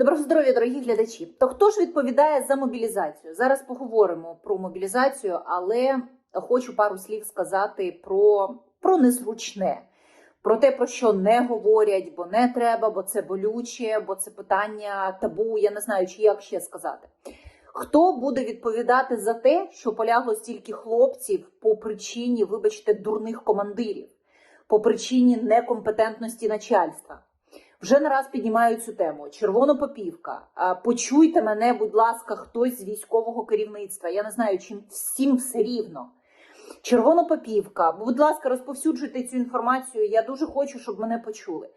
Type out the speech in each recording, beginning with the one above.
Доброго здоров'я, дорогі глядачі. То хто ж відповідає за мобілізацію? Зараз поговоримо про мобілізацію, але хочу пару слів сказати про, про незручне, про те, про що не говорять, бо не треба, бо це болюче, бо це питання табу. Я не знаю, чи як ще сказати. Хто буде відповідати за те, що полягло стільки хлопців по причині, вибачте, дурних командирів, по причині некомпетентності начальства? Вже не раз піднімаю цю тему. Червонопопівка. Почуйте мене, будь ласка, хтось з військового керівництва. Я не знаю, чим всім все рівно. Червонопопівка. Будь ласка, розповсюджуйте цю інформацію. Я дуже хочу, щоб мене почули.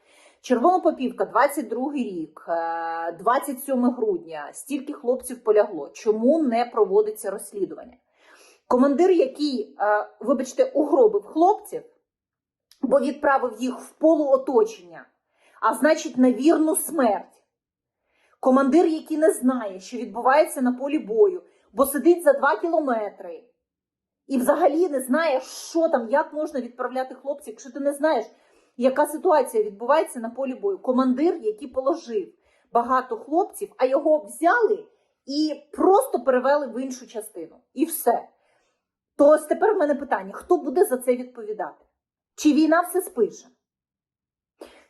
Червонопопівка, 22 рік, е, 27 грудня. Стільки хлопців полягло. Чому не проводиться розслідування? Командир, який, е, вибачте, угробив хлопців, бо відправив їх в полуоточення а значить, на вірну смерть. Командир, який не знає, що відбувається на полі бою, бо сидить за два кілометри і взагалі не знає, що там, як можна відправляти хлопців, якщо ти не знаєш, яка ситуація відбувається на полі бою. Командир, який положив багато хлопців, а його взяли і просто перевели в іншу частину. І все. То ось тепер в мене питання: хто буде за це відповідати? Чи війна все спише?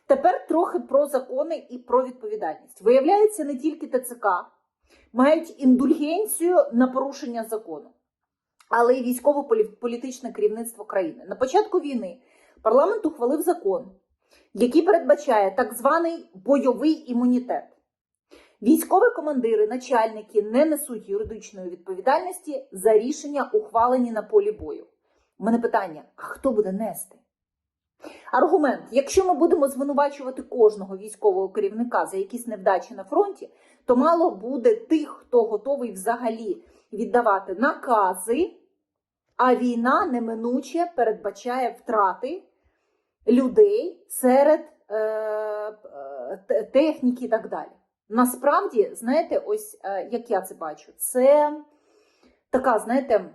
Тепер трохи про закони і про відповідальність. Виявляється, не тільки ТЦК мають індульгенцію на порушення закону, але й військово-політичне керівництво країни. На початку війни парламент ухвалив закон, який передбачає так званий бойовий імунітет. Військові командири, начальники не несуть юридичної відповідальності за рішення, ухвалені на полі бою. У мене питання: а хто буде нести? Аргумент: якщо ми будемо звинувачувати кожного військового керівника за якісь невдачі на фронті, то мало буде тих, хто готовий взагалі віддавати накази, а війна неминуче передбачає втрати людей серед е, е, техніки і так далі. Насправді, знаєте, ось е, як я це бачу, це така, знаєте,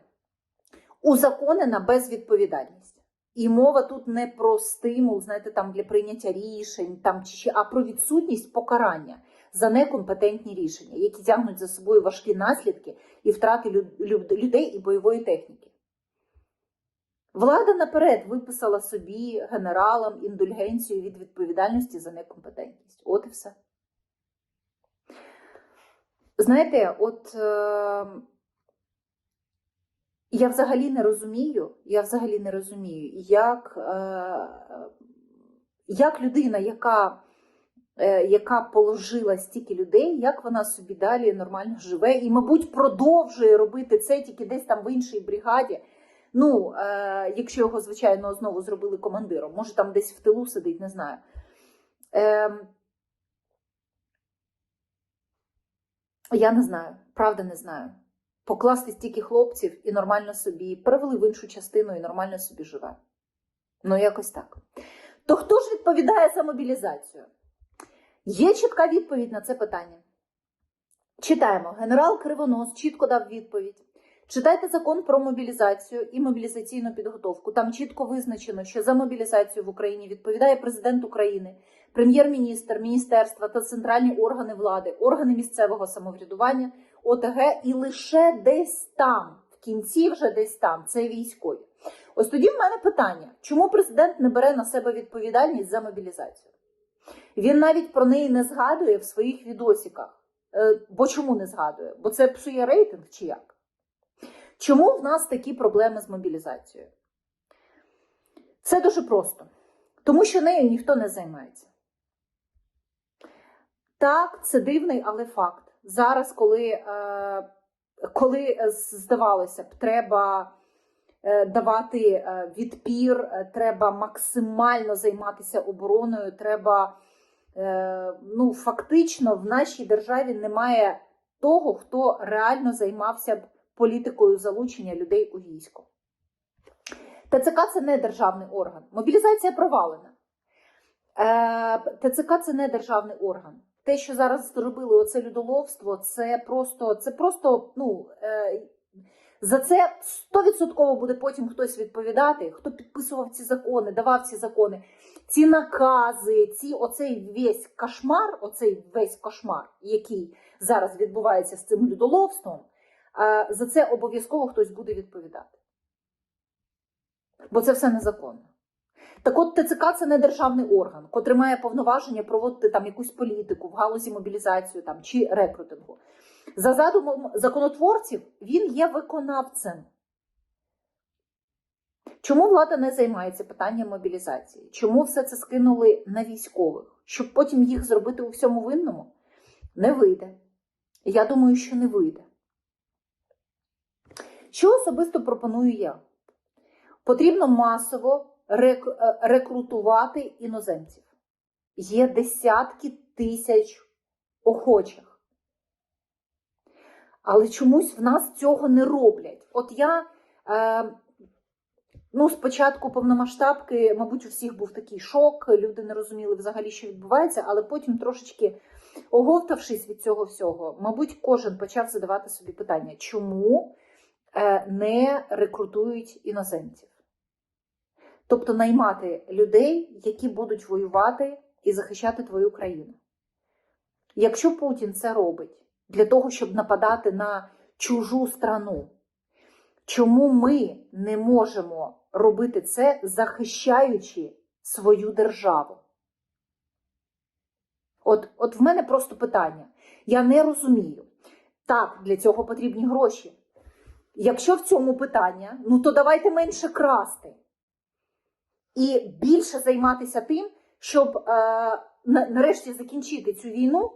узаконена безвідповідальність. І мова тут не про стимул, знаєте, там для прийняття рішень, там чи а про відсутність покарання за некомпетентні рішення, які тягнуть за собою важкі наслідки і втрати людей і бойової техніки. Влада наперед виписала собі генералам індульгенцію від відповідальності за некомпетентність. От і все. Знаєте, от. Е я взагалі не розумію, я взагалі не розумію, як е, як людина, яка е, яка положила стільки людей, як вона собі далі нормально живе і, мабуть, продовжує робити це тільки десь там в іншій бригаді. Ну, е, якщо його, звичайно, знову зробили командиром, може там десь в тилу сидить, не знаю. Е, Я не знаю, правда не знаю покласти стільки хлопців і нормально собі перевели в іншу частину і нормально собі живе. Ну, якось так. То хто ж відповідає за мобілізацію? Є чітка відповідь на це питання. Читаємо. Генерал Кривонос чітко дав відповідь. Читайте закон про мобілізацію і мобілізаційну підготовку. Там чітко визначено, що за мобілізацію в Україні відповідає президент України, прем'єр-міністр, міністерства та центральні органи влади, органи місцевого самоврядування, ОТГ, і лише десь там, в кінці, вже десь там, це військові. Ось тоді в мене питання: чому президент не бере на себе відповідальність за мобілізацію? Він навіть про неї не згадує в своїх відосиках. Е, бо чому не згадує? Бо це псує рейтинг чи як? Чому в нас такі проблеми з мобілізацією? Це дуже просто. Тому що нею ніхто не займається. Так, це дивний, але факт. Зараз, коли е, коли здавалося б, треба е, давати е, відпір, треба максимально займатися обороною, треба ну, фактично в нашій державі немає того, хто реально займався б політикою залучення людей у військо. ТЦК це не державний орган. Мобілізація провалена. ТЦК це не державний орган те, що зараз зробили оце людоловство, це просто це просто, ну е, за це стовідсотково буде потім хтось відповідати, хто підписував ці закони, давав ці закони. ці накази, ці оцей весь кошмар, оцей весь кошмар, який зараз відбувається з цим людоловством, е, за це обов'язково хтось буде відповідати. Бо це все незаконно. Так от ТЦК це не державний орган, котрий має повноваження проводити там якусь політику в галузі мобілізацію там, чи рекрутингу. За задумом законотворців він є виконавцем. Чому влада не займається питанням мобілізації? Чому все це скинули на військових? Щоб потім їх зробити у всьому винному? Не вийде. Я думаю, що не вийде. Що особисто пропоную я? Потрібно масово рекрутувати іноземців. Є десятки тисяч охочих. Але чомусь в нас цього не роблять. От я. Е, Ну, спочатку повномасштабки, мабуть, у всіх був такий шок, люди не розуміли взагалі, що відбувається, але потім трошечки оговтавшись від цього всього, мабуть, кожен почав задавати собі питання, чому е, не рекрутують іноземців? Тобто наймати людей, які будуть воювати і захищати твою країну. Якщо Путін це робить для того, щоб нападати на чужу страну, чому ми не можемо робити це, захищаючи свою державу? От, от в мене просто питання. Я не розумію. Так, для цього потрібні гроші. Якщо в цьому питання, ну то давайте менше красти. І більше займатися тим, щоб е, нарешті закінчити цю війну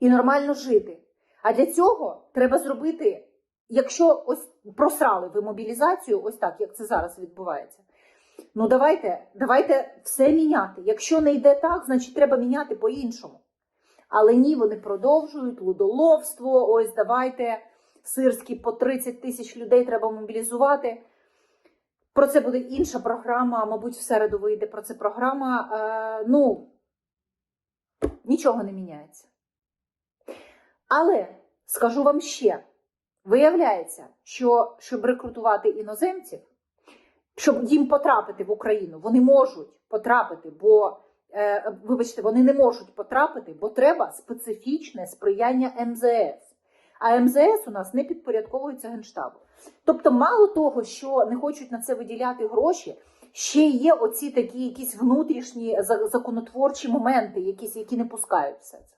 і нормально жити. А для цього треба зробити, якщо ось просрали ви мобілізацію, ось так, як це зараз відбувається. Ну давайте, давайте все міняти. Якщо не йде так, значить треба міняти по-іншому. Але ні, вони продовжують лудоловство. Ось давайте сирські по 30 тисяч людей треба мобілізувати. Про це буде інша програма, мабуть, в середу вийде про це програма. Е, ну, нічого не міняється. Але скажу вам ще: виявляється, що щоб рекрутувати іноземців, щоб їм потрапити в Україну, вони можуть потрапити, бо, е, вибачте, вони не можуть потрапити, бо треба специфічне сприяння МЗС. А МЗС у нас не підпорядковується Генштабу. Тобто, мало того, що не хочуть на це виділяти гроші, ще є оці такі якісь внутрішні законотворчі моменти, якісь, які не пускають все це.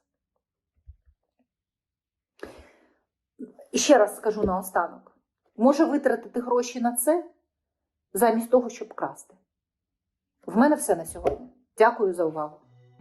І ще раз скажу наостанок: може витратити гроші на це замість того, щоб красти. В мене все на сьогодні. Дякую за увагу.